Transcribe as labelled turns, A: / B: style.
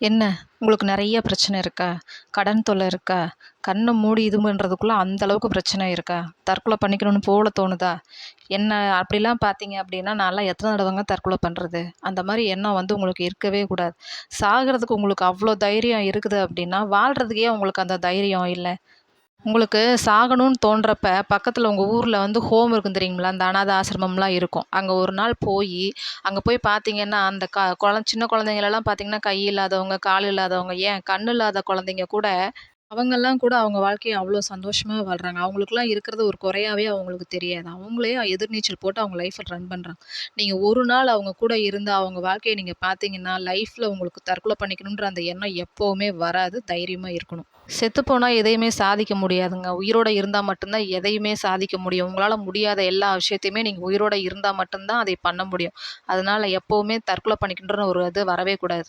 A: என்ன? உங்களுக்கு நிறைய பிரச்சனை இருக்கா? கடன் தொல்லை இருக்கா? கண்ணை மூடி இது பண்ணுறதுக்குள்ளே அந்த அளவுக்கு பிரச்சனை இருக்கா? தற்கொலை பண்ணிக்கணும்னு போல தோணுதா? என்ன அப்படிலாம் பார்த்தீங்க அப்படின்னா நான்லாம் எத்தனை தடவைங்க தற்கொலை பண்ணுறது அந்த மாதிரி எண்ணம் வந்து உங்களுக்கு இருக்கவே கூடாது. சாகிறதுக்கு உங்களுக்கு அவ்வளோ தைரியம் இருக்குது அப்படின்னா வாழ்கிறதுக்கே உங்களுக்கு அந்த தைரியம் இல்லை. உங்களுக்கு சாகணும்னு தோன்றப்ப பக்கத்தில் உங்கள் ஊரில் வந்து ஹோம் இருக்கும் தெரியுங்களா? அந்த அனாதை ஆசிரமம்லாம் இருக்கும். அங்கே ஒரு நாள் போய் அங்கே போய் பார்த்தீங்கன்னா அந்த க குழந்த சின்ன குழந்தைங்களெல்லாம் பார்த்தீங்கன்னா கை இல்லாதவங்க கால் இல்லாதவங்க ஏன் கண் இல்லாத குழந்தைங்க கூட அவங்கெல்லாம் கூட அவங்க வாழ்க்கையை அவ்வளோ சந்தோஷமாக வாழ்கிறாங்க அவங்களுக்குலாம் இருக்கிறது ஒரு குறையாவே அவங்களுக்கு தெரியாது. அவங்களே எதிர்நீச்சல் போட்டு அவங்க லைஃப்பை ரன் பண்ணுறாங்க நீங்கள் ஒரு நாள் அவங்க கூட இருந்து அவங்க வாழ்க்கையை நீங்கள் பார்த்தீங்கன்னா, லைஃப்பில் உங்களுக்கு தற்கொலை பண்ணிக்கணுன்ற அந்த எண்ணம் எப்போவுமே வராது. தைரியமாக இருக்கணும். செத்துப்போனால் எதையுமே சாதிக்க முடியாதுங்க. உயிரோட இருந்தால் மட்டும்தான் எதையுமே சாதிக்க முடியும். உங்களால் முடியாத எல்லா விஷயத்தையுமே நீங்கள் உயிரோட இருந்தால் மட்டும்தான் அதை பண்ண முடியும். அதனால் எப்போவுமே தற்கொலை பண்ணிக்கணுன்ற ஒரு இது வரவே கூடாது.